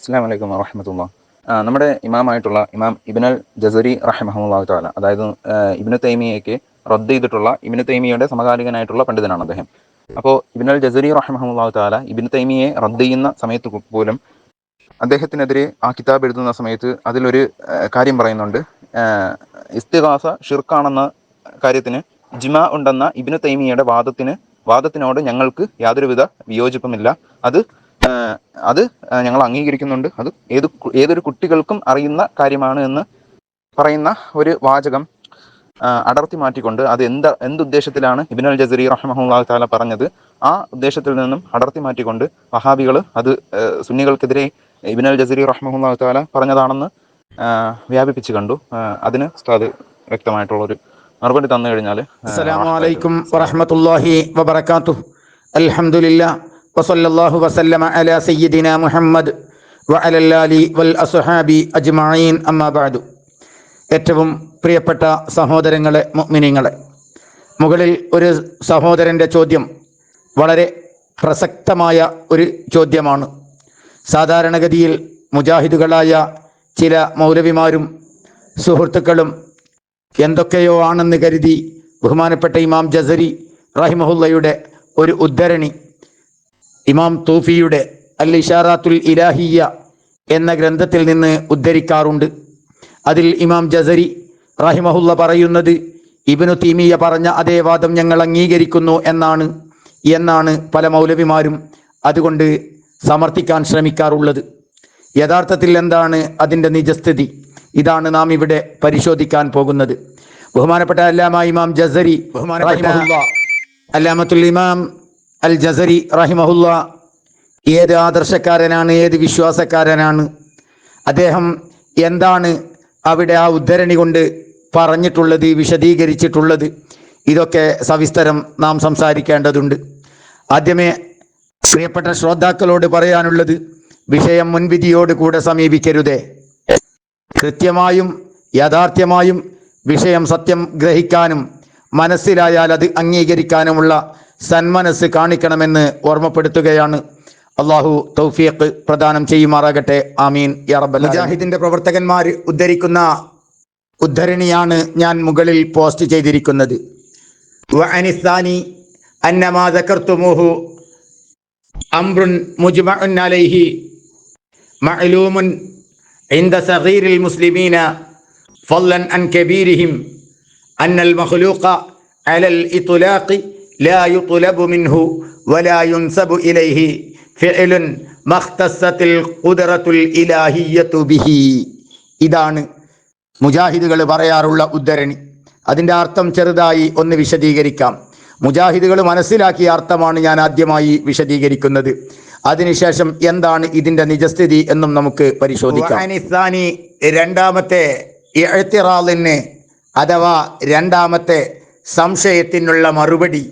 അസ്സാം വലൈക്കും വാഹമത്തുള്ള നമ്മുടെ ഇമാമായിട്ടുള്ള ഇമാം ഇബിനൽ ജസരി റഹിമഹമുല്ലാഹു താല അതായത് ഇബിനു തൈമിയയ്ക്ക് റദ്ദ് ചെയ്തിട്ടുള്ള ഇബിനു തൈമിയയുടെ സമകാലികനായിട്ടുള്ള പണ്ഡിതനാണ് അദ്ദേഹം. അപ്പോൾ ഇബിനൽ ജസരി റഹിമഹമുല്ലാഹു താല ഇബ്നു തൈമിയെ റദ്ദ് ചെയ്യുന്ന സമയത്ത് പോലും അദ്ദേഹത്തിനെതിരെ ആ കിതാബ് എഴുതുന്ന സമയത്ത് അതിലൊരു കാര്യം പറയുന്നുണ്ട്. ഇസ്തിഹാസ ഷിർക്കാണെന്ന കാര്യത്തിന് ജിമ ഉണ്ടെന്ന ഇബിനു തൈമിയയുടെ വാദത്തിന് വാദത്തിനോട് ഞങ്ങൾക്ക് യാതൊരുവിധ വിയോജിപ്പുമില്ല. അത് അത് ഞങ്ങൾ അംഗീകരിക്കുന്നുണ്ട്. അത് ഏത് ഏതൊരു കുട്ടികൾക്കും അറിയുന്ന കാര്യമാണ് എന്ന് പറയുന്ന ഒരു വാചകം അടർത്തി മാറ്റിക്കൊണ്ട് അത് എന്ത് എന്തുദ്ദേശത്തിലാണ് ഇബിൻ അൽ ജസീർ റഹ്മഹുല്ലാഹു താല പറഞ്ഞത്? ആ ഉദ്ദേശത്തിൽ നിന്നും അടർത്തി മാറ്റിക്കൊണ്ട് വഹാബികൾ അത് സുന്നികൾക്കെതിരെ ഇബിൻ അൽ ജസീർ റഹ്മഹുല്ലാഹു താല പറഞ്ഞതാണെന്ന് വ്യാപിപ്പിച്ചു കണ്ടു. അതിന് ഉസ്താദ് വ്യക്തമായിട്ടുള്ളൊരു മറുപടി തന്നു കഴിഞ്ഞാൽ അസ്സലാമലൈക്കും വറഹമത്തല്ലാഹി വബർക്കാത്തു അലഹമുല്ല وصلى الله وسلم على سيدنا محمد وعلى الآل والأصحاب أجمعين أما بعد ഏറ്റവും പ്രിയപ്പെട്ട സഹോദരങ്ങളെ മുഅ്മിനീങ്ങളെ മുകളിൽ ഒരു സഹോദരൻ്റെ ചോദ്യം വളരെ പ്രസക്തമായ ഒരു ചോദ്യമാണ് സാധാരണഗതിയിൽ മുജാഹിദുകളായ ചില മൗലവിമാരും സുഹൃത്തുക്കളും എന്തൊക്കെയോ ആണെന്ന് കരുതി ബഹുമാനപ്പെട്ട ഇമാം ജസരി റഹിമഹുല്ലയുടെ ഒരു ഉദ്ധരണി ഇമാം തൂഫിയുടെ അൽ ഇഷാറാത്തുൽ ഇലാഹിയ എന്ന ഗ്രന്ഥത്തിൽ നിന്ന് ഉദ്ധരിക്കാറുണ്ട്. അതിൽ ഇമാം ജസരി റഹിമഹുല്ല പറയുന്നത് ഇബിനു തീമിയ പറഞ്ഞ അതേ വാദം ഞങ്ങൾ അംഗീകരിക്കുന്നു എന്നാണ് എന്നാണ് പല മൗലവിമാരും അതുകൊണ്ട് സമർത്ഥിക്കാൻ ശ്രമിക്കാറുള്ളത്. യഥാർത്ഥത്തിൽ എന്താണ് അതിന്റെ നിജസ്ഥിതി? ഇതാണ് നാം ഇവിടെ പരിശോധിക്കാൻ പോകുന്നത്. ബഹുമാനപ്പെട്ട അല്ലാമ ഇമാം ജസരി ബഹുമാനപ്പെട്ട അല്ലാമത്തുൽ ഇമാം അൽ ജസരി റഹിമഹുല്ല ഏത് ആദർശക്കാരനാണ് ഏത് വിശ്വാസക്കാരനാണ് അദ്ദേഹം എന്താണ് അവിടെ ആ ഉദ്ധരണി കൊണ്ട് പറഞ്ഞിട്ടുള്ളത് വിശദീകരിച്ചിട്ടുള്ളത് ഇതൊക്കെ സവിസ്തരം നാം സംസാരിക്കേണ്ടതുണ്ട്. ആദ്യമേ പ്രിയപ്പെട്ട ശ്രോതാക്കളോട് പറയാനുള്ളത് വിഷയം മുൻവിധിയോട് കൂടെ സമീപിക്കരുതേ. കൃത്യമായും യാഥാർത്ഥ്യമായും വിഷയം സത്യം ഗ്രഹിക്കാനും മനസ്സിലായാൽ അത് അംഗീകരിക്കാനുമുള്ള സന്മനസ് കാണിക്കണമെന്ന് ഓർമ്മപ്പെടുത്തുകയാണ് അള്ളാഹു തൗഫീഖ് പ്രദാനം ചെയ്യുമാറാകട്ടെ ആമീൻ യാ റബ്ബൽ മുജാഹിദിന്റെ പ്രവർത്തകന്മാർ ഉദ്ധരിക്കുന്ന ഉദ്ധരണിയാണ് ഞാൻ മുകളിൽ പോസ്റ്റ് ചെയ്തിരിക്കുന്നത് വഅനിസ്ഥാനി അന്നമാ ദക്കർത്തുമുഹു അംറുൻ മുജ്മഉൻ അലൈഹി മഅലൂമുൻ عند صغير المسلمين فضلا عن كبيرهم أن المخلوق على الإطلاق لا يطلب منه ولا ينسب إليه فعل ما اختصت القدرة الإلهية به ഇതാണ് മുജാഹിദുകൾ പറയാറുള്ള ഉദ്ധരണി അതിൻ്റെ അർത്ഥം ചെറുതായി ഒന്ന് വിശദീകരിക്കാം മുജാഹിദുകൾ മനസ്സിലാക്കിയ അർത്ഥമാണ് ഞാൻ ആദ്യമായി വിശദീകരിക്കുന്നത് അതിനുശേഷം എന്താണ് ഇതിന്റെ നിജസ്ഥിതി എന്നും നമുക്ക് പരിശോധിക്കാം അനിസ്ഥാനി രണ്ടാമത്തെ ഇഅ്തിറാളിന് അഥവാ രണ്ടാമത്തെ സംശയത്തിനുള്ള മറുപടി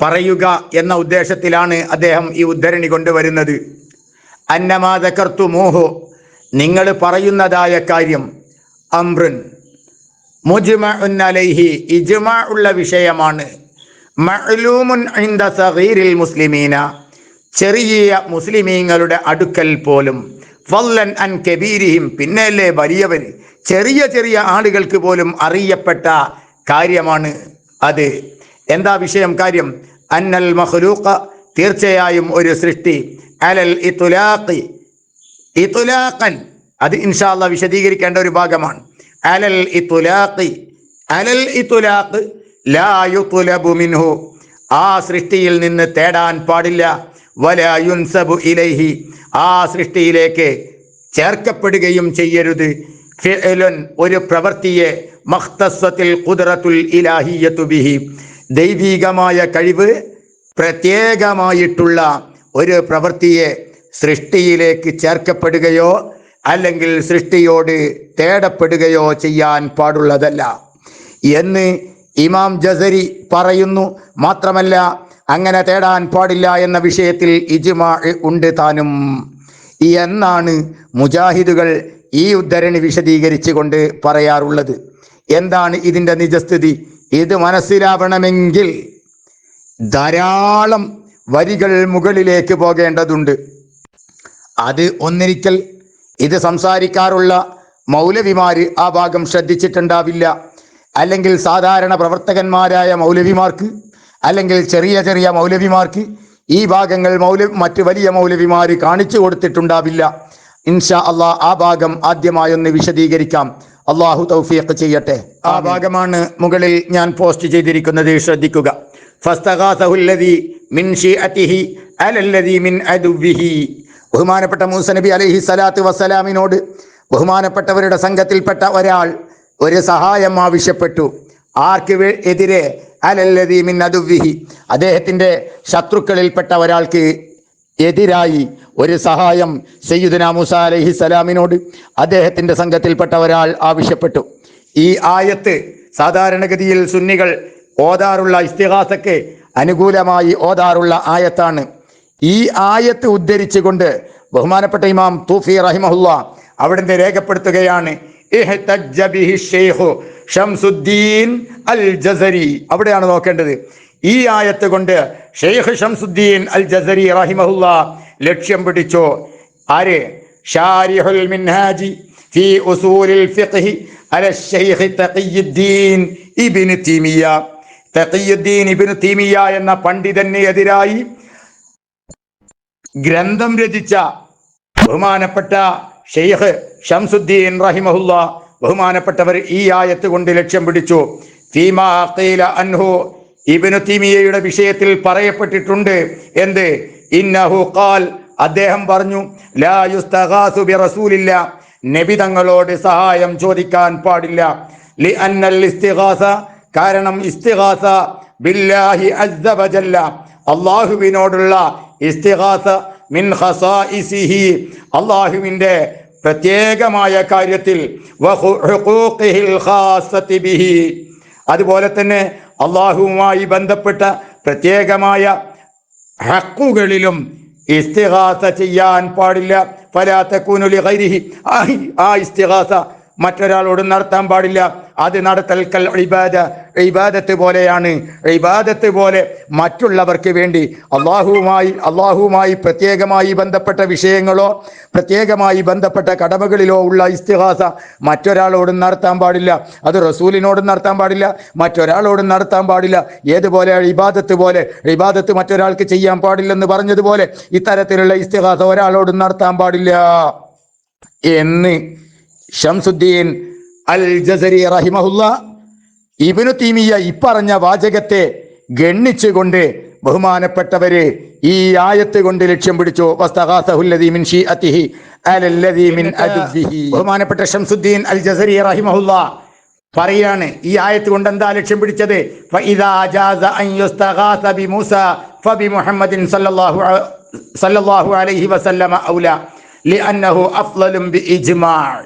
പറയുക എന്ന ഉദ്ദേശത്തിലാണ് അദ്ദേഹം ഈ ഉദ്ധരണി കൊണ്ടുവരുന്നത്. അന്നമാതകർത്തു മോഹോ നിങ്ങൾ പറയുന്നതായ കാര്യം അമ്രുൻ മുജ്മഉൻ അലൈഹി ഇജ്മ ഉള്ള വിഷയമാണ്. മഅലൂമുൻ ഇൻദ സഗീരിൽ മുസ്ലിമീന ചെറിയ മുസ്ലിമീങ്ങളുടെ അടുക്കൽ പോലും ഫല്ലൻ അൻ കബീരിഹിം പിന്നല്ലേ വലിയവർ ചെറിയ ചെറിയ ആളുകൾക്ക് പോലും അറിയപ്പെട്ട കാര്യമാണ് അത്. എന്താ വിഷയം കാര്യം? അന്നൽ മഹ്ലൂഖ തീർച്ചയായും ഒരു സൃഷ്ടി. അലൽ ഇതുലാഖി. ഇതുലാഖൻ. അത് ഇൻഷാല്ല വിശദീകരിക്കേണ്ട ഒരു ഭാഗമാണ്. അലൽ ഇതുലാഖി. അലൽ ഇതുലാഖ് ലാ യുത്ലബു മിൻഹു. ആ സൃഷ്ടിയിൽ നിന്ന് തേടാൻ പാടില്ല. വല യുൻസബു ഇലൈഹി. ആ സൃഷ്ടിയിലേക്ക് ചേർക്കപ്പെടുകയും ചെയ്യരുത്. ഫിഅലുൻ ഒരു പ്രവൃത്തിയെ മഖ്തസ്വത്തിൽ ഖുദ്റത്തുൽ ഇലാഹിയത്തു ബിഹി. ദൈവികമായ കഴിവ് പ്രത്യേകമായിട്ടുള്ള ഒരു പ്രവൃത്തിയെ സൃഷ്ടിയിലേക്ക് ചേർക്കപ്പെടുകയോ അല്ലെങ്കിൽ സൃഷ്ടിയോട് തേടപ്പെടുകയോ ചെയ്യാൻ പാടുള്ളതല്ല എന്ന് ഇമാം ജസരി പറയുന്നു. മാത്രമല്ല അങ്ങനെ തേടാൻ പാടില്ല എന്ന വിഷയത്തിൽ ഇജ്മാ ഉണ്ട് താനും. എന്നാണ് മുജാഹിദുകൾ ഈ ഉദ്ധരണി വിശദീകരിച്ചുകൊണ്ട് പറയാറുള്ളത്. എന്താണ് ഇതിന്റെ നിജസ്ഥിതി? ഇത് മനസ്സിലാവണമെങ്കിൽ ധാരാളം വരികൾ മുകളിലേക്ക് പോകേണ്ടതുണ്ട്. അത് ഒന്നിരിക്കൽ ഇത് സംസാരിക്കാറുള്ള മൗലവിമാര് ആ ഭാഗം ശ്രദ്ധിച്ചിട്ടുണ്ടാവില്ല. അല്ലെങ്കിൽ സാധാരണ പ്രവർത്തകന്മാരായ മൗലവിമാർക്ക് അല്ലെങ്കിൽ ചെറിയ ചെറിയ മൗലവിമാർക്ക് ഈ ഭാഗങ്ങൾ മൗല മറ്റ് വലിയ മൗലവിമാർ കാണിച്ചു കൊടുത്തിട്ടുണ്ടാവില്ല. ഇൻഷാ അള്ളാ ആ ഭാഗം ആദ്യമായി ഒന്ന് വിശദീകരിക്കാം. അള്ളാഹു തൗഫീഖ് ചെയ്യട്ടെ. ആ ഭാഗമാണ് മുകളിൽ ഞാൻ പോസ്റ്റ് ചെയ്തിരിക്കുന്നത്. ശ്രദ്ധിക്കുക. ബഹുമാനപ്പെട്ട മൂസ നബി അലഹി സലാത്ത് വസ്സലാമിനോട് ബഹുമാനപ്പെട്ടവരുടെ സംഘത്തിൽപ്പെട്ട ഒരാൾ ഒരു സഹായം ആവശ്യപ്പെട്ടു. ആർക്ക് എതിരെ അലല്ലദി മിൻ അതുവിഹി അദ്ദേഹത്തിന്റെ ശത്രുക്കളിൽപ്പെട്ട ഒരാൾക്ക് എതിരായി ഒരു സഹായം സയ്യുദന മൂസ അലഹി സലാമിനോട് അദ്ദേഹത്തിന്റെ സംഘത്തിൽപ്പെട്ട ഒരാൾ ആവശ്യപ്പെട്ടു. ഈ ആയത്ത് സാധാരണഗതിയിൽ സുന്നികൾ ഓതാറുള്ള ഇസ്തിഹാസക്ക് അനുകൂലമായി ഓതാറുള്ള ആയത്താണ്. ഈ ആയത്ത് ഉദ്ധരിച്ചുകൊണ്ട് ബഹുമാനപ്പെട്ട ഇമാം തൂഫി റഹിമഹുല്ല അവിടുന്ന് രേഖപ്പെടുത്തുകയാണ്. അൽ ജസരി. അവിടെയാണ് നോക്കേണ്ടത്. ഈ ആയത്ത് കൊണ്ട് ഷെയ്ഖ് ഷംസുദ്ദീൻ അൽ ജസരി റഹിമഹുല്ല ലക്ഷ്യം പിടിച്ചു? ആര്? ഷാരിഹുൽ മിൻഹാജി ഫി ഉസൂലിൽ ഫിഖ്ഹി അല ഷെയ്ഖ് തഖിയുദ്ദീൻ ഇബ്നു തീമിയ തഖിയുദ്ദീൻ ഇബ്നു തീമിയ എന്ന പണ്ഡിതന് എതിരായി ഗ്രന്ഥം രചിച്ച ബഹുമാനപ്പെട്ട ഷെയ്ഖ് ഷംസുദ്ദീൻ റഹിമഹുല്ല ബഹുമാനപ്പെട്ടവർ ഈ ആയത്ത് കൊണ്ട് ലക്ഷ്യം പിടിച്ചു. ഫീമാ അൻഹു ഇബ്നു തീമിയയുടെ വിഷയത്തിൽ പറയപ്പെട്ടിട്ടുണ്ട്. എന്ത്? ഇന്നഹു ഖാൽ അദ്ദേഹം പറഞ്ഞു ലാ യുസ്തഗാസു ബി റസൂലില്ല നബി തങ്ങളോട് സഹായം ചോദിക്കാൻ പാടില്ല. ലി അന്നൽ ഇസ്തിഗാസ കാരണം ഇസ്തിഗാസ ബില്ലാഹി അസ്സ അള്ളാഹുവിനോടുള്ള ഇസ്തിഗാസ മിൻ ഖസാഇസിഹി അള്ളാഹുവിന്റെ പ്രത്യേകമായ കാര്യത്തിൽ അതുപോലെ തന്നെ അള്ളാഹുവുമായി ബന്ധപ്പെട്ട പ്രത്യേകമായ ഹക്കുകളിലും ഇസ്തിഹാസ ചെയ്യാൻ പാടില്ല. ഫലാത്തക്കൂനുലി കൈരിഹി ആ ഇസ്തിഹാസ മറ്റൊരാളോട് നടത്താൻ പാടില്ല. അത് നടത്തൽ കൽ ഇബാദ ഇബാദത്ത് പോലെയാണ്. ഇബാദത്ത് പോലെ മറ്റുള്ളവർക്ക് വേണ്ടി അള്ളാഹുവുമായി അള്ളാഹുവുമായി പ്രത്യേകമായി ബന്ധപ്പെട്ട വിഷയങ്ങളോ പ്രത്യേകമായി ബന്ധപ്പെട്ട കടമകളിലോ ഉള്ള ഇസ്തിഹാസ മറ്റൊരാളോടും നടത്താൻ പാടില്ല. അത് റസൂലിനോടും നടത്താൻ പാടില്ല മറ്റൊരാളോടും നടത്താൻ പാടില്ല. ഏതുപോലെ ഇബാദത്ത് പോലെ ഇബാദത്ത് മറ്റൊരാൾക്ക് ചെയ്യാൻ പാടില്ലെന്ന് പറഞ്ഞതുപോലെ ഇത്തരത്തിലുള്ള ഇസ്തിഹാസ ഒരാളോടും നടത്താൻ പാടില്ല. എന്ന് ഷംസുദ്ദീൻ അൽ ജസരി റഹിമഹുല്ല. ഇബിനു തീമിയ ഇപ്പറഞ്ഞ വാചകത്തെ ഗണ്ണിച്ചുകൊണ്ട് ബഹുമാനപ്പെട്ടവര് ഈ ആയത്ത് കൊണ്ട് ലക്ഷ്യം പിടിച്ചു. ബഹുമാനപ്പെട്ട ഷംസുദ്ദീൻ അൽ ജസരി റഹിമഹുല്ല പറയാണ് ഈ ആയത്ത് കൊണ്ട് എന്താ ലക്ഷ്യം പിടിച്ചത്? സല്ലല്ലാഹു അലൈഹി വസല്ലമ ഔല ലിഅന്നഹു അഫ്ളലും ബിഇജ്മാഅ്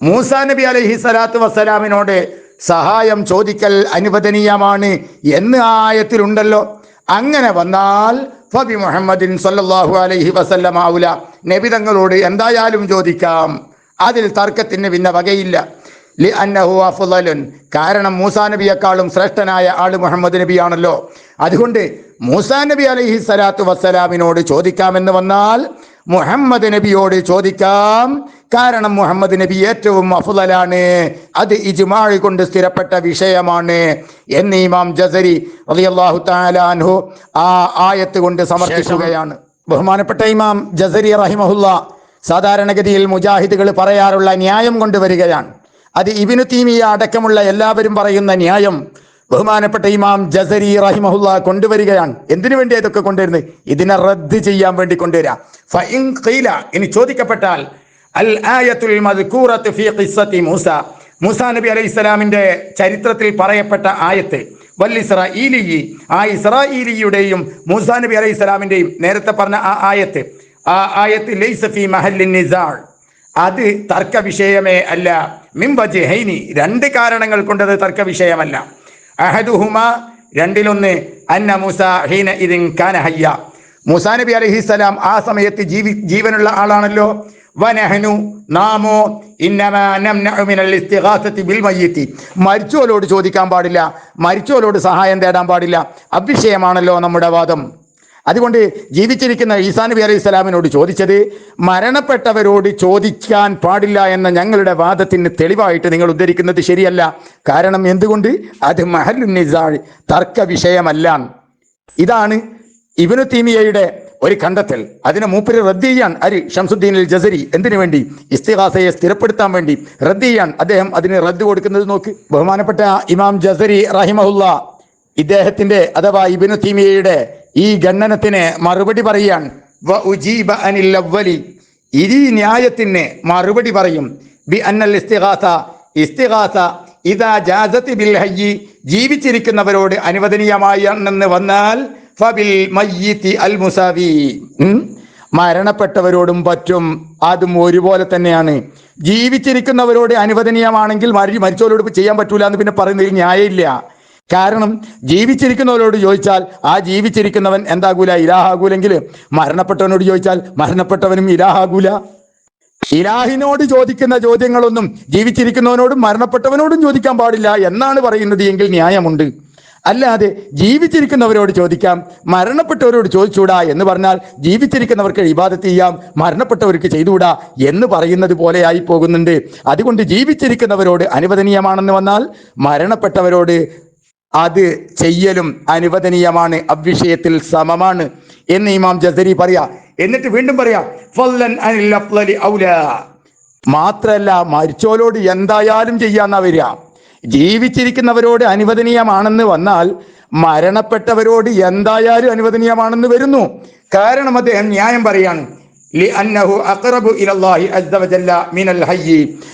മൂസാ നബി അലൈഹി സ്വലാത്തു വസ്സലാമിനോട് സഹായം ചോദിക്കൽ അനുവദനീയമാണ് എന്ന് ആയത്തിലുണ്ടല്ലോ. അങ്ങനെ വന്നാൽ ഫബി മുഹമ്മദിൻ സല്ലാഹു അലൈഹി വസല്ലം ആവുല. നബി തങ്ങളോട് എന്തായാലും ചോദിക്കാം. അതിൽ തർക്കത്തിന് പിന്നെ വകയില്ല. ലി അന്നഹു അഫുലൻ കാരണം മൂസാ നബിയെക്കാളും ശ്രേഷ്ഠനായ ആൾ മുഹമ്മദ് നബിയാണല്ലോ. അതുകൊണ്ട് മൂസാ നബി അലൈഹി സ്വലാത്തു വസ്സലാമിനോട് ചോദിക്കാമെന്ന് വന്നാൽ മുഹമ്മദ് നബിയോട് ചോദിക്കാം. കാരണം മുഹമ്മദ് നബി ഏറ്റവും അഫുദലാണ്. അത് ഇജ്മാഴി കൊണ്ട് സ്ഥിരപ്പെട്ട വിഷയമാണ് എന്ന് ഇമാം ജസരി റളിയല്ലാഹു തആല അൻഹു ആ ആയത്ത് കൊണ്ട് സമർപ്പിക്കുകയാണ് ബഹുമാനപ്പെട്ട ഇമാം ജസരി റഹിമഹുല്ല സാധാരണഗതിയിൽ മുജാഹിദുകൾ പറയാറുള്ള ന്യായം കൊണ്ടുവരികയാണ് അത് ഇബിനു തീമിയ അടക്കമുള്ള എല്ലാവരും പറയുന്ന ന്യായം ബഹുമാനപ്പെട്ട ഇമാം ജസരി റഹിമഹുല്ല കൊണ്ടുവരികയാണ് എന്തിനു വേണ്ടി ഇതൊക്കെ കൊണ്ടുവരുന്നത്? ഇതിനെ റദ്ദ് ചെയ്യാൻ വേണ്ടി കൊണ്ടുവരാം. ഇനി ചോദിക്കപ്പെട്ടാൽ അൽ ആയത്തുൽ ഫീ ഖിസ്സത്തി മൂസ. മൂസ നബി അലൈഹി സ്വലാമിന്റെ ചരിത്രത്തിൽ പറയപ്പെട്ട ആയത്ത് വൽ ഇസ്രാഈലി ആ ഇസ്രാഈലിയുടെയും മൂസ നബി അലൈഹി സ്വലാമിന്റെയും നേരത്തെ പറഞ്ഞ ആ ആയത്ത് ആ ആയത്ത് ലൈസ ഫീ മഹല്ലിൻ നിസാൾ അത് തർക്ക വിഷയമേ അല്ല മിംബജഹൈനി രണ്ട് കാരണങ്ങൾ കൊണ്ടത് തർക്ക വിഷയമല്ല അഹദുഹുമ രണ്ടിലൊന്ന് അന്ന മൂസ ഹീന ഇതിൻ കാന ഹയ്യ. മൂസാ നബി അലഹിസ്സലാം ആ സമയത്ത് ജീവി ജീവനുള്ള ആളാണല്ലോ. വനഹനു നാമോ ഇന്നമാ നംനഉ മിനൽ ഇസ്തിഗാസത്തി ബിൽ മയ്യിത്തി. മരിച്ചോലോട് ചോദിക്കാൻ പാടില്ല. മരിച്ചോലോട് സഹായം തേടാൻ പാടില്ല. അഭിഷയമാണല്ലോ നമ്മുടെ വാദം. അതുകൊണ്ട് ജീവിച്ചിരിക്കുന്ന ഈസാ നബി അലൈഹി സ്വലാമിനോട് ചോദിച്ചത് മരണപ്പെട്ടവരോട് ചോദിക്കാൻ പാടില്ല എന്ന ഞങ്ങളുടെ വാദത്തിന് തെളിവായിട്ട് നിങ്ങൾ ഉദ്ധരിക്കുന്നത് ശരിയല്ല. കാരണം എന്തുകൊണ്ട്? അത് മഹലുന്നിസാൾ തർക്ക വിഷയമല്ല ഇതാണ് ഇബിനു തീമിയയുടെ ഒരു കണ്ടെത്തൽ അതിനെ മൂപ്പര് റദ്ദ് ചെയ്യാൻ അരി ഷംസുദ്ദീനിൽ ജസരി എന്തിനു വേണ്ടി? ഇസ്തിഹാസയെ സ്ഥിരപ്പെടുത്താൻ വേണ്ടി റദ്ദ് ചെയ്യാൻ അദ്ദേഹം അതിന് റദ്ദ് കൊടുക്കുന്നത് നോക്ക്. ബഹുമാനപ്പെട്ട ഇമാം ജസരി റഹിമഹുല്ല ഇദ്ദേഹത്തിന്റെ അഥവാ ഇബിനു തീമിയയുടെ ഈ ഖണ്ഡനത്തിന് മറുപടി പറയാൻ ഈ ന്യായത്തിന് മറുപടി പറയും. ബി അന്നൽ ഇസ്തിഹാസ ഇസ്തിഹാസ ഇതാ ജാസത്തി ബിൽ ഹയ്യി ജീവിച്ചിരിക്കുന്നവരോട് അനുവദനീയമാണെന്ന് വന്നാൽ ഫബിൽ മയ്യിത്തി അൽ മുസാവി. മരണപ്പെട്ടവരോടും പറ്റും. അതും ഒരുപോലെ തന്നെയാണ്. ജീവിച്ചിരിക്കുന്നവരോട് അനുവദനീയമാണെങ്കിൽ മരി മരിച്ചവരോട് ചെയ്യാൻ പറ്റൂല എന്ന് പിന്നെ പറയുന്നതിൽ ന്യായമില്ല. കാരണം ജീവിച്ചിരിക്കുന്നവരോട് ചോദിച്ചാൽ ആ ജീവിച്ചിരിക്കുന്നവൻ എന്താകൂല? ഇലാഹാകൂലെങ്കിൽ മരണപ്പെട്ടവനോട് ചോദിച്ചാൽ മരണപ്പെട്ടവനും ഇലാഹാകൂല. ഇലാഹിനോട് ചോദിക്കുന്ന ചോദ്യങ്ങളൊന്നും ജീവിച്ചിരിക്കുന്നവനോടും മരണപ്പെട്ടവനോടും ചോദിക്കാൻ പാടില്ല എന്നാണ് പറയുന്നത് എങ്കിൽ ന്യായമുണ്ട്. അല്ലാതെ ജീവിച്ചിരിക്കുന്നവരോട് ചോദിക്കാം മരണപ്പെട്ടവരോട് ചോദിച്ചൂടാ എന്ന് പറഞ്ഞാൽ ജീവിച്ചിരിക്കുന്നവർക്ക് ഇബാദത്ത് ചെയ്യാം മരണപ്പെട്ടവർക്ക് ചെയ്തുകൂടാ എന്ന് പറയുന്നത് പോലെയായി പോകുന്നുണ്ട് അതുകൊണ്ട് ജീവിച്ചിരിക്കുന്നവരോട് അനുവദനീയമാണെന്ന് വന്നാൽ മരണപ്പെട്ടവരോട് അത് ചെയ്യലും അനുവദനീയമാണ് അവിഷയത്തിൽ സമമാണ് എന്ന് ഇമാം ജസരി പറയാ. എന്നിട്ട് വീണ്ടും പറയാ മാത്രല്ല മരിച്ചോലോട് എന്തായാലും ചെയ്യാന്നാ വരിക. ജീവിച്ചിരിക്കുന്നവരോട് അനുവദനീയമാണെന്ന് വന്നാൽ മരണപ്പെട്ടവരോട് എന്തായാലും അനുവദനീയമാണെന്ന് വരുന്നു. കാരണം അദ്ദേഹം ന്യായം പറയാണ്.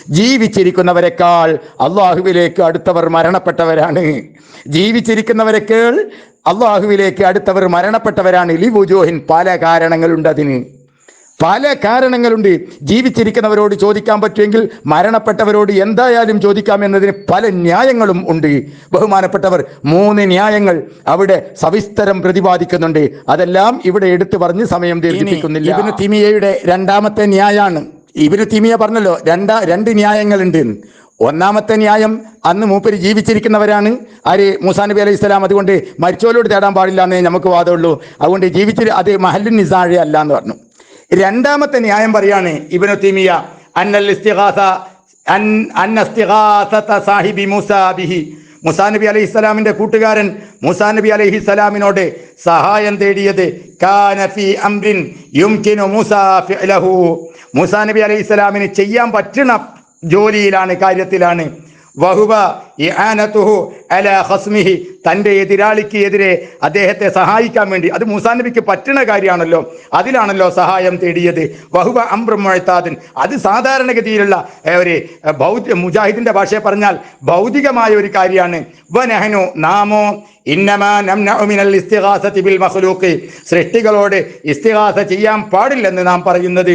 ജീവിച്ചിരിക്കുന്നവരെക്കാൾ അള്ളാഹുവിലേക്ക് അടുത്തവർ മരണപ്പെട്ടവരാണ്. ജീവിച്ചിരിക്കുന്നവരെക്കാൾ അള്ളാഹുവിലേക്ക് അടുത്തവർ മരണപ്പെട്ടവരാണ്. ലിബുജോഹിൻ പല കാരണങ്ങളുണ്ട് അതിന്. പല കാരണങ്ങളുണ്ട്. ജീവിച്ചിരിക്കുന്നവരോട് ചോദിക്കാൻ പറ്റുമെങ്കിൽ മരണപ്പെട്ടവരോട് എന്തായാലും ചോദിക്കാം എന്നതിന് പല ന്യായങ്ങളും ഉണ്ട്. ബഹുമാനപ്പെട്ടവർ മൂന്ന് ന്യായങ്ങൾ അവിടെ സവിസ്തരം പ്രതിപാദിക്കുന്നുണ്ട്. അതെല്ലാം ഇവിടെ എടുത്തു പറഞ്ഞ് സമയം ദീർഘിപ്പിക്കുന്നില്ല. ഇവന് തിമിയയുടെ രണ്ടാമത്തെ ന്യായാണ്. ഇവന് തിമിയ പറഞ്ഞല്ലോ രണ്ടാ രണ്ട് ന്യായങ്ങളുണ്ട്. ഉണ്ട് ഒന്നാമത്തെ ന്യായം അന്ന് മൂപ്പര് ജീവിച്ചിരിക്കുന്നവരാണ്. ആര്? മൂസാ നബി അലൈഹി സ്വലാം. അതുകൊണ്ട് മരിച്ചോലോട് തേടാൻ പാടില്ല എന്നേ നമുക്ക് വാദമുള്ളൂ. അതുകൊണ്ട് ജീവിച്ചിരി അത് മഹലിൻ നിസാഴ അല്ല എന്ന് പറഞ്ഞു. രണ്ടാമത്തെ ന്യായം പറയാണ് ഇബനു തീമിയ അന്നൽ ഇസ്തിഗാസ അൻ സാഹിബി മൂസ ബിഹി. മുസാ നബി അലൈഹി സ്വലാമിന്റെ കൂട്ടുകാരൻ മുസാ നബി അലൈഹി സ്വലാമിനോട് സഹായം തേടിയത് മൂസ നബി അലൈഹി സ്വലാമിന് ചെയ്യാൻ പറ്റുന്ന ജോലിയിലാണ് കാര്യത്തിലാണ്. ഇആനതുഹു അലാ ഖസ്മിഹി തന്റെ എതിരാളിക്ക് എതിരെ അദ്ദേഹത്തെ സഹായിക്കാൻ വേണ്ടി. അത് മൂസാ നബിക്ക് പറ്റുന്ന കാര്യമാണല്ലോ. അതിലാണല്ലോ സഹായം തേടിയത്. വഹുവ അംറും മുഴത്താദൻ അത് സാധാരണഗതിയിലുള്ള ഒരു ഭൗതി മുജാഹിദിന്റെ ഭാഷയെ പറഞ്ഞാൽ ഭൗതികമായ ഒരു കാര്യമാണ്. വനഹനു നാമോ ബിൽ സൃഷ്ടികളോട് ഇസ്തിഹാസ ചെയ്യാൻ പാടില്ലെന്ന് നാം പറയുന്നത്.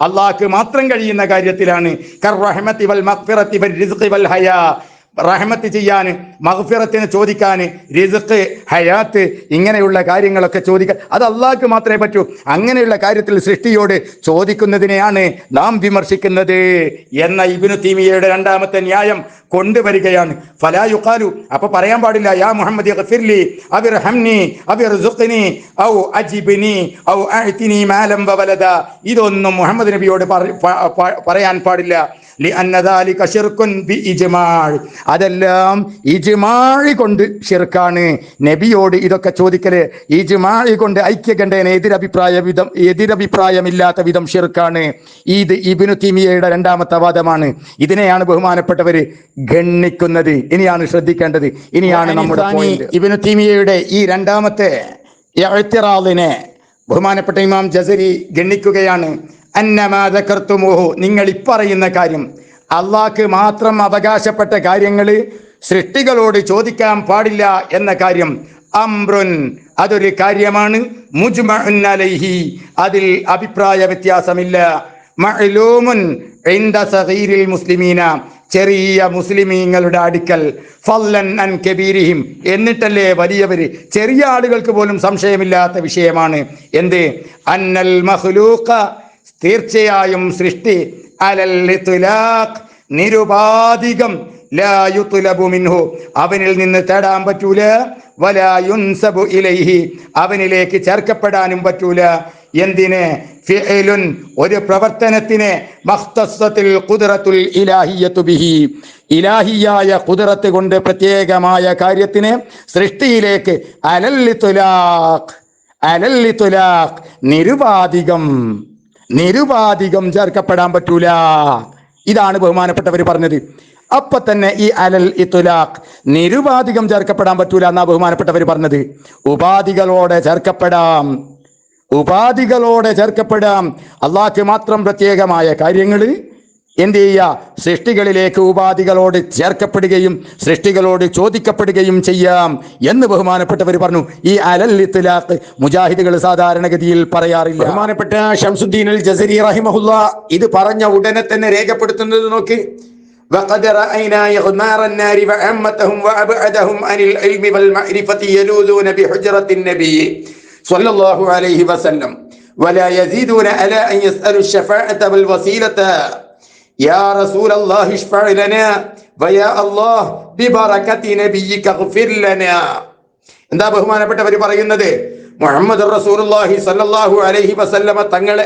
അള്ളാഹ്ക്ക് മാത്രം കഴിയുന്ന കാര്യത്തിലാണ്. റഹ്മത്ത് ചെയ്യാൻ മഹഫിറത്തിന് ചോദിക്കാൻ റിസ്ക് ഹയാത്ത് ഇങ്ങനെയുള്ള കാര്യങ്ങളൊക്കെ ചോദിക്കാൻ. അത് അള്ളാഹ്ക്ക് മാത്രമേ പറ്റൂ. അങ്ങനെയുള്ള കാര്യത്തിൽ സൃഷ്ടിയോട് ചോദിക്കുന്നതിനെയാണ് നാം വിമർശിക്കുന്നത് എന്ന ഇബിനു തീമിയയുടെ രണ്ടാമത്തെ ന്യായം കൊണ്ടുവരികയാണ്. ഫലാ യുഖാലു. അപ്പൊ പറയാൻ പാടില്ല യാ മുഹമ്മദ് ഗഫിർലി അവിർ ഹംനി അവിർ സുഖിനി ഔ അജിബ്നി ഔ അഹ്തിനി മാലം വവലദ ഇതൊന്നും മുഹമ്മദ് നബിയോട് പറയാൻ പാടില്ല. അതെല്ലാം ഇജുമാഴി കൊണ്ട് ഷിർക്കാണ് നബിയോട് ഇതൊക്കെ ചോദിക്കൽ ഇജ്മാഴി കൊണ്ട് ഐക്യകണ്ഠേന എതിരഭിപ്രായ വിധം എതിരഭിപ്രായമില്ലാത്ത വിധം ഷിർക്കാണ് ഇത് ഇബിനു തിമിയയുടെ രണ്ടാമത്തെ വാദമാണ്. ഇതിനെയാണ് ബഹുമാനപ്പെട്ടവര് ഗണ്ണിക്കുന്നത് ഇനിയാണ് ശ്രദ്ധിക്കേണ്ടത്. ഇനിയാണ് നമ്മുടെ ഇബിനു തിമിയയുടെ ഈ രണ്ടാമത്തെ എഴുത്തിറാളിനെ ബഹുമാനപ്പെട്ട ഇമാം ജസരി ഗണ്ണിക്കുകയാണ് അന്നമാതകർത്തുമോഹു നിങ്ങൾ ഇപ്പറയുന്ന കാര്യം. അള്ളാഹ്ക്ക് മാത്രം അവകാശപ്പെട്ട കാര്യങ്ങൾ സൃഷ്ടികളോട് ചോദിക്കാൻ പാടില്ല എന്ന കാര്യം. അംറുൻ അതൊരു കാര്യമാണ്. മുജ്മഉൻ അലൈഹി. അതിൽ അഭിപ്രായ വ്യത്യാസമില്ല. മഅലൂമുൻ ഇൻദ സഗീരിൽ മുസ്ലിമീന. ചെറിയ മുസ്ലിമീങ്ങളുടെ അടുക്കൽ. ഫല്ലൻ അൻ കബീരിഹിം. എന്നിട്ടല്ലേ വലിയവര്. ചെറിയ ആളുകൾക്ക് പോലും സംശയമില്ലാത്ത വിഷയമാണ്. എന്ത്? അന്നൽ മഖ്ലൂഖ തീർച്ചയായും സൃഷ്ടി. അലൽ ഇത്ലാഖ്. നിരുപാധികം. ലാ യുത്ലബു മിൻഹു. അവനിൽ നിന്ന് തേടാൻ പറ്റൂല. വലാ യുൻസബു ഇലൈഹി. അവനിലേക്ക് ചേർക്കപ്പെടാനും പറ്റൂല. എന്തിന്? ഫിഅലുൻ ഒരു പ്രവർത്തനത്തിന്. മഖ്തസ്സത്തുൽ ഖുദ്റത്തുൽ ഇലാഹിയത്തു ബിഹി. ഇലാഹിയായ കുതിരത്ത് കൊണ്ട് പ്രത്യേകമായ കാര്യത്തിന് സൃഷ്ടിയിലേക്ക് അലല്ലിത്തുലാഖ് അലല്ലിത്തുലാഖ് നിരുപാധികം. നിരുപാധികം ചേർക്കപ്പെടാൻ പറ്റൂല. ഇതാണ് ബഹുമാനപ്പെട്ടവർ പറഞ്ഞത്. അപ്പൊ തന്നെ ഈ അലൽ ഇത്തുലാഖ് നിരുപാധികം ചേർക്കപ്പെടാൻ പറ്റൂല എന്നാ ബഹുമാനപ്പെട്ടവർ പറഞ്ഞത്. ഉപാധികളോടെ ചേർക്കപ്പെടാം. ഉപാധികളോടെ ചേർക്കപ്പെടാം. അള്ളാഹ്ക്ക് മാത്രം പ്രത്യേകമായ കാര്യങ്ങൾ എന്ത് ചെയ്യുക സൃഷ്ടികളിലേക്ക് ഉപാധികളോട് ചേർക്കപ്പെടുകയും സൃഷ്ടികളോട് ചോദിക്കപ്പെടുകയും ചെയ്യാം എന്ന് ബഹുമാനപ്പെട്ടവർ പറഞ്ഞു ഈ അലൽ ഇത്ലാഖ് മുജാഹിദുകൾ സാധാരണഗതിയിൽ പറയാറില്ല ബഹുമാനപ്പെട്ട ഷംസുദ്ദീൻ അൽ ജസരി റഹിമഹുല്ല ഇത് പറഞ്ഞ ഉടനെ തന്നെ രേഖപ്പെടുത്തുന്നത് നോക്ക് وقد رأينا إغمار النار وعمتهم وأبعدهم عن العلم والمعرفة يلوذون بحجرة النبي صلى الله عليه وسلم ولا يزيدون على أن يسألوا الشفاعة والوسيلة يا رسول الله اشفع لنا ويا الله ببركة نبيك اغفر لنا എന്താ ബഹുമാനപ്പെട്ടവർ പറയുന്നത് മുഹമ്മദ് റസൂലുള്ളാഹി സല്ലല്ലാഹു അലൈഹി വസല്ലമ തങ്ങളെ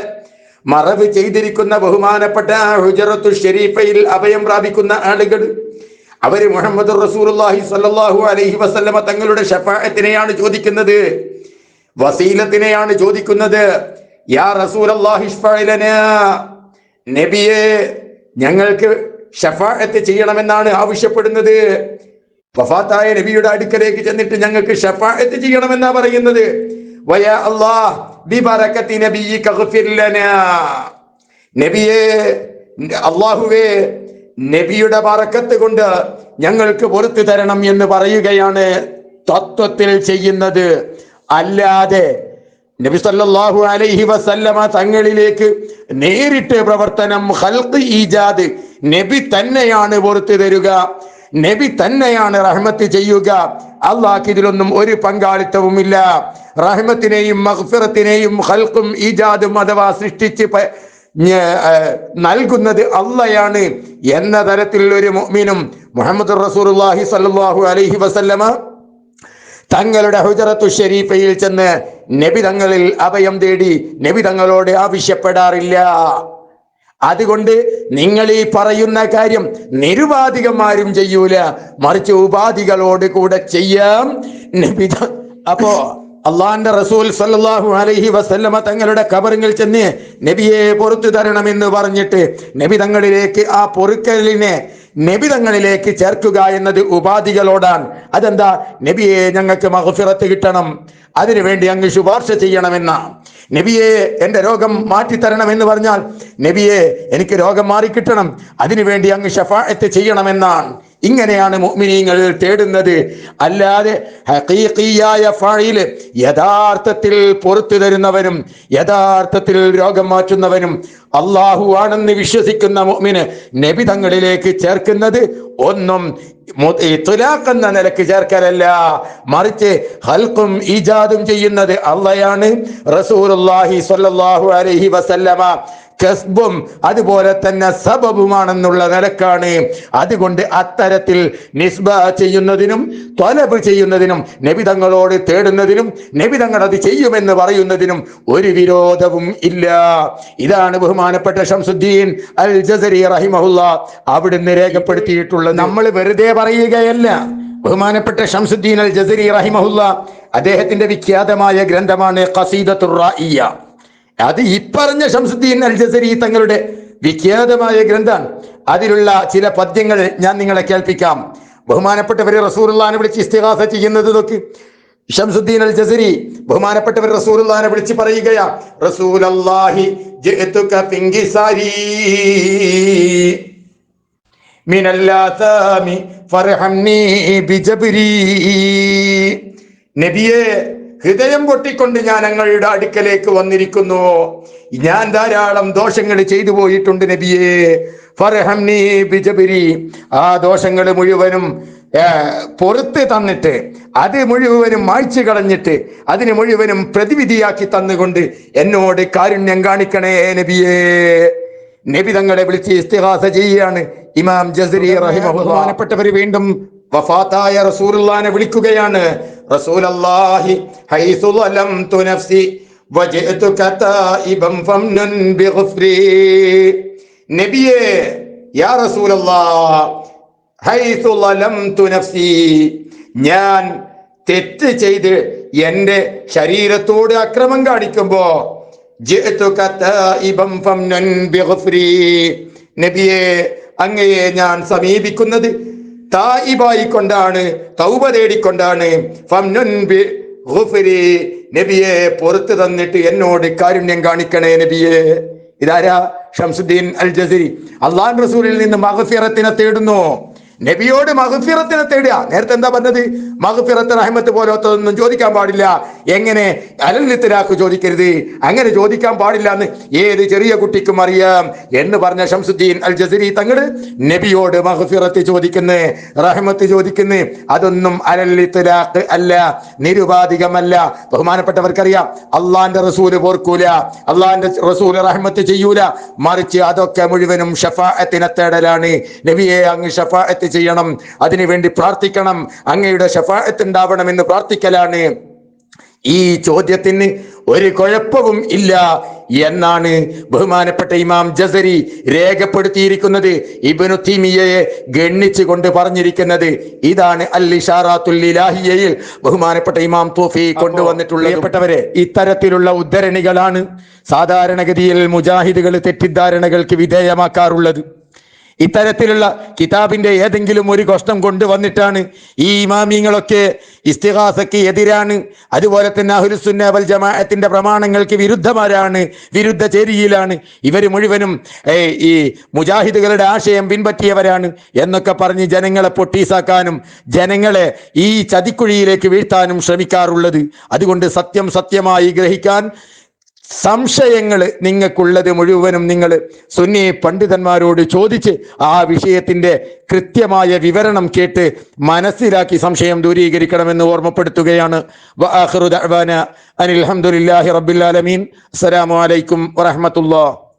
മറവ് ചെയ്തിരിക്കുന്ന ബഹുമാനപ്പെട്ട ആ ഹുജറത്തു ഷരീഫയിൽ അഭയം പ്രാപിക്കുന്ന ആളുകൾ അവര് മുഹമ്മദ് റസൂലുള്ളാഹി സല്ലല്ലാഹു അലൈഹി വസല്ലമ തങ്ങളുടെ ഷഫാഅത്തിനെയാണ് ചോദിക്കുന്നത് വസീലത്തിനെയാണ് ചോദിക്കുന്നത് യാ റസൂലല്ലാഹി ഇശ്ഫഅ ലനാ നബിയെ ഞങ്ങൾക്ക് ഷഫാഅത്ത് ചെയ്യണമെന്നാണ് ആവശ്യപ്പെടുന്നത്. വഫാത്തായ നബിയുടെ അടുക്കലേക്ക് ചെന്നിട്ട് ഞങ്ങൾക്ക് ഷഫാഅത്ത് ചെയ്യണമെന്നാ പറയുന്നത്. അള്ളാഹുവേ നബിയുടെ ബറക്കത്ത് കൊണ്ട് ഞങ്ങൾക്ക് പുറത്തു തരണം എന്ന് പറയുകയാണ് തത്വത്തിൽ ചെയ്യുന്നത്. അല്ലാതെ നബി സല്ലല്ലാഹു അലൈഹി വസല്ലമ തങ്ങളിലേക്ക് നേരിട്ട് പ്രവർത്തനം ഹൽക്ക് ഈജാദ്. നബി തന്നെയാണ് പുറത്തു തരുക. നബി തന്നെയാണ് റഹ്മത്ത് ചെയ്യുക. അള്ളാഹ് ഇതിലൊന്നും ഒരു പങ്കാളിത്തവുമില്ല. റഹ്മത്തിനെയും മഹ്ഫിറത്തിനെയും ഹൽക്കും ഈജാദും അഥവാ സൃഷ്ടിച്ച് നൽകുന്നത് അള്ളയാണ് എന്ന തരത്തിൽ ഒരു മുഅ്മിനും മുഹമ്മദ് റസൂലുള്ളാഹി സല്ലല്ലാഹു അലൈഹി വസല്ലമ തങ്ങളുടെ ഹുജറത്തു ഷെരീഫയിൽ ചെന്ന് നബി തങ്ങളിൽ അഭയം തേടി നബി തങ്ങളോട് ആവശ്യപ്പെടാറില്ല. അതുകൊണ്ട് നിങ്ങൾ ഈ പറയുന്ന കാര്യം നിരുപാധികന്മാരും ചെയ്യൂല. മറിച്ച് ഉപാധികളോട് കൂടെ ചെയ്യാം. നബി അപ്പോ അള്ളാന്റെ റസൂൽ സല്ലാഹു അലൈഹി വസല്ലമ തങ്ങളുടെ കബറിങ്ങിൽ ചെന്ന് നബിയെ പൊറത്തു തരണമെന്ന് പറഞ്ഞിട്ട് നബി തങ്ങളിലേക്ക് ആ പൊറുക്കലിനെ നബി തങ്ങളിലേക്ക് ചേർക്കുക എന്നത് ഉപാധികളോടാണ്. അതെന്താ? നബിയെ ഞങ്ങൾക്ക് മഹഫിറത്ത് കിട്ടണം. അതിനുവേണ്ടി അങ്ങ് ശുപാർശ ചെയ്യണമെന്ന. നബിയെ എന്റെ രോഗം മാറ്റിത്തരണം എന്ന് പറഞ്ഞാൽ നബിയെ എനിക്ക് രോഗം മാറിക്കിട്ടണം അതിനുവേണ്ടി അങ്ങ് ഷഫായത്ത് ചെയ്യണമെന്നാണ്. ഇങ്ങനെയാണ് മുഅ്മിനീങ്ങൾ തേടുന്നത്. അല്ലാതെ ഹഖീഖിയായ ഫായിൽ യഥാർത്ഥത്തിൽ പുറത്തു തരുന്നവനും യഥാർത്ഥത്തിൽ രോഗം മാറ്റുന്നവനും അള്ളാഹു ആണെന്ന് വിശ്വസിക്കുന്ന മുഅ്മിന് നബി തങ്ങളിലേക്ക് ചേർക്കുന്നത് ഒന്നും തുലാക്കുന്ന നിലയ്ക്ക് ചേർക്കലല്ല. മറിച്ച് ഹൽക്കും ഈജാദും ചെയ്യുന്നത് അള്ളയാണ് റസൂലുള്ളാഹി സ്വല്ലല്ലാഹു അലൈഹി വസല്ലമ. കസ്ബും അതുപോലെ തന്നെ സബബുമാണെന്നുള്ള നിലക്കാണ്. അതുകൊണ്ട് അത്തരത്തിൽ നിസ്ബ ചെയ്യുന്നതിനും തൊലബ് ചെയ്യുന്നതിനും നബിതങ്ങളോട് തേടുന്നതിനും നബിതങ്ങൾ അത് ചെയ്യുമെന്ന് പറയുന്നതിനും ഒരു വിരോധവും ഇല്ല. ഇതാണ് ബഹുമാനപ്പെട്ട ഷംസുദ്ദീൻ അൽ ജസരി റഹിമഹുല്ല അവിടുന്ന് രേഖപ്പെടുത്തിയിട്ടുള്ള നമ്മൾ വെറുതെ പറയുകയല്ല. ബഹുമാനപ്പെട്ട ഷംസുദ്ദീൻ അൽ ജസരി റഹിമഹുല്ല അദ്ദേഹത്തിന്റെ വിഖ്യാതമായ ഗ്രന്ഥമാണ് ഖസീദത്തുർ റായിയ അത് ഇപ്പറഞ്ഞ ഷംസുദ്ദീൻ അൽ ജസരി തങ്ങളുടെ വിഖ്യാതമായ ഗ്രന്ഥാണ്. അതിലുള്ള ചില പദ്യങ്ങൾ ഞാൻ നിങ്ങളെ കേൾപ്പിക്കാം. ബഹുമാനപ്പെട്ടവരെ റസൂറുല്ലാനെ വിളിച്ച് ഇസ്തിഹാസ ചെയ്യുന്നത് നോക്കി. ഷംസുദ്ദീൻ അൽ ജസരി ബഹുമാനപ്പെട്ടവർ റസൂലുള്ളാഹിനെ വിളിച്ച് പറയുകയാ റസൂലല്ലാഹി നബിയെ ഹൃദയം പൊട്ടിക്കൊണ്ട് ഞാൻ ഞങ്ങളുടെ അടുക്കലേക്ക് വന്നിരിക്കുന്നു. ഞാൻ ധാരാളം ദോഷങ്ങൾ ചെയ്തു പോയിട്ടുണ്ട് നബിയേ. ഫർഹംനി ബിജബിരി. ആ ദോഷങ്ങൾ മുഴുവനും പുറത്ത് തന്നിട്ട് അത് മുഴുവനും മായ്ച്ചു കളഞ്ഞിട്ട് അതിന് മുഴുവനും പ്രതിവിധിയാക്കി തന്നുകൊണ്ട് എന്നോട് കാരുണ്യം കാണിക്കണേ നബിയേ. നബി തങ്ങളെ വിളിച്ച് ഇസ്തിഹാസ ചെയ്യുകയാണ്. ഇമാം ജസരി റഹിമഹുമാനപ്പെട്ടവർ വീണ്ടും വഫാത്തായ റസൂറുല്ലാനെ വിളിക്കുകയാണ്. നഫ്സി ഞാൻ തെറ്റ് ചെയ്ത് എന്റെ ശരീരത്തോട് അക്രമം കാണിക്കുമ്പോ നബിയെ അങ്ങയെ ഞാൻ സമീപിക്കുന്നത് തായിബായി കൊണ്ടാണ് തൗബ തേടിക്കൊണ്ടാണ്. നബിയെ പുറത്തു തന്നിട്ട് എന്നോട് കാരുണ്യം കാണിക്കണേ നബിയെ. ഇതാരാ? ഷംസുദ്ദീൻ അൽ ജസരി അള്ളാൻ റസൂലിൽ നിന്ന് മഹഫിറത്തിനെ തേടുന്നു. നബിയോട് മഹഫിറത്തിനെ തേടുക. നേരത്തെ എന്താ പറഞ്ഞത്? മഹഫിറത്ത് റഹ്മത്ത് പോലത്തൊന്നും ചോദിക്കാൻ പാടില്ല. എങ്ങനെ അലലിത്തിലാക്ക് ചോദിക്കരുത്? അങ്ങനെ ചോദിക്കാൻ പാടില്ല എന്ന് ഏത് ചെറിയ കുട്ടിക്കും അറിയാം എന്ന് പറഞ്ഞ ഷംസുദ്ദീൻ അൽ ജസരി തങ്ങൾ നബിയോട് മഹഫിറത്ത് ചോദിക്കുന്നു റഹ്മത്ത് ചോദിക്കുന്നു. അതൊന്നും അലലിത്തിലാക്ക് അല്ല നിരുപാധികമല്ല. ബഹുമാനപ്പെട്ടവർക്കറിയാം അള്ളാന്റെ റസൂൽ പോർക്കൂല അള്ളാന്റെ റസൂൽ റഹ്മത്ത് ചെയ്യൂല. മറിച്ച് അതൊക്കെ മുഴുവനും ഷഫാഅത്തിനെ തേടലാണ്. നബിയെ അങ്ങ് ഷഫാഅത്ത് ചെയ്യണം. അതിനുവേണ്ടി പ്രാർത്ഥിക്കണം. അങ്ങയുടെ ഷഫാഅത്ത് ഉണ്ടാവണമെന്ന് പ്രാർത്ഥിക്കലാണ്. ഈ ചോദ്യത്തിന് ഒരു കുഴപ്പവും ഇല്ല എന്നാണ് ബഹുമാനപ്പെട്ട ഇമാം ജസരി രേഖപ്പെടുത്തിയിരിക്കുന്നത്. ഇബനു തീമിയയെ ഗണ്ണിച്ചുകൊണ്ട് പറഞ്ഞിരിക്കുന്നത് ഇതാണ് അൽ ഇഷറാത്തുല്ലാഹിയയിൽ ബഹുമാനപ്പെട്ട ഇമാം തോഫി കൊണ്ടുവന്നിട്ടുള്ളവരെ ഇത്തരത്തിലുള്ള ഉദ്ധരണികളാണ് സാധാരണഗതിയിൽ മുജാഹിദുകൾ തെറ്റിദ്ധാരണകൾക്ക് വിധേയമാക്കാറുള്ളത്. ഇത്തരത്തിലുള്ള കിതാബിന്റെ ഏതെങ്കിലും ഒരു കഷ്ടം കൊണ്ടുവന്നിട്ടാണ് ഈ ഇമാമിങ്ങളൊക്കെ ഇസ്തിഹാസയ്ക്ക് എതിരാണ്. അതുപോലെ തന്നെ അഹുലുസുന്ന വൽ ജമാഅത്തിന്റെ പ്രമാണങ്ങൾക്ക് വിരുദ്ധമാരാണ് വിരുദ്ധ ചേരിയിലാണ്. ഇവർ മുഴുവനും ഈ മുജാഹിദുകളുടെ ആശയം പിൻപറ്റിയവരാണ് എന്നൊക്കെ പറഞ്ഞ് ജനങ്ങളെ പൊട്ടീസാക്കാനും ജനങ്ങളെ ഈ ചതിക്കുഴിയിലേക്ക് വീഴ്ത്താനും ശ്രമിക്കാറുള്ളത്. അതുകൊണ്ട് സത്യം സത്യമായി ഗ്രഹിക്കാൻ സംശയങ്ങൾ നിങ്ങൾക്കുള്ളത് മുഴുവനും നിങ്ങൾ സുന്നി പണ്ഡിതന്മാരോട് ചോദിച്ച് ആ വിഷയത്തിന്റെ കൃത്യമായ വിവരണം കേട്ട് മനസ്സിലാക്കി സംശയം ദൂരീകരിക്കണമെന്ന് ഓർമ്മപ്പെടുത്തുകയാണ്. അനിൽ ഹംദുലില്ലാഹി റബ്ബിൽ ആലമീൻ. അസ്സലാമു അലൈക്കും വറഹ്മത്തുള്ളാഹി.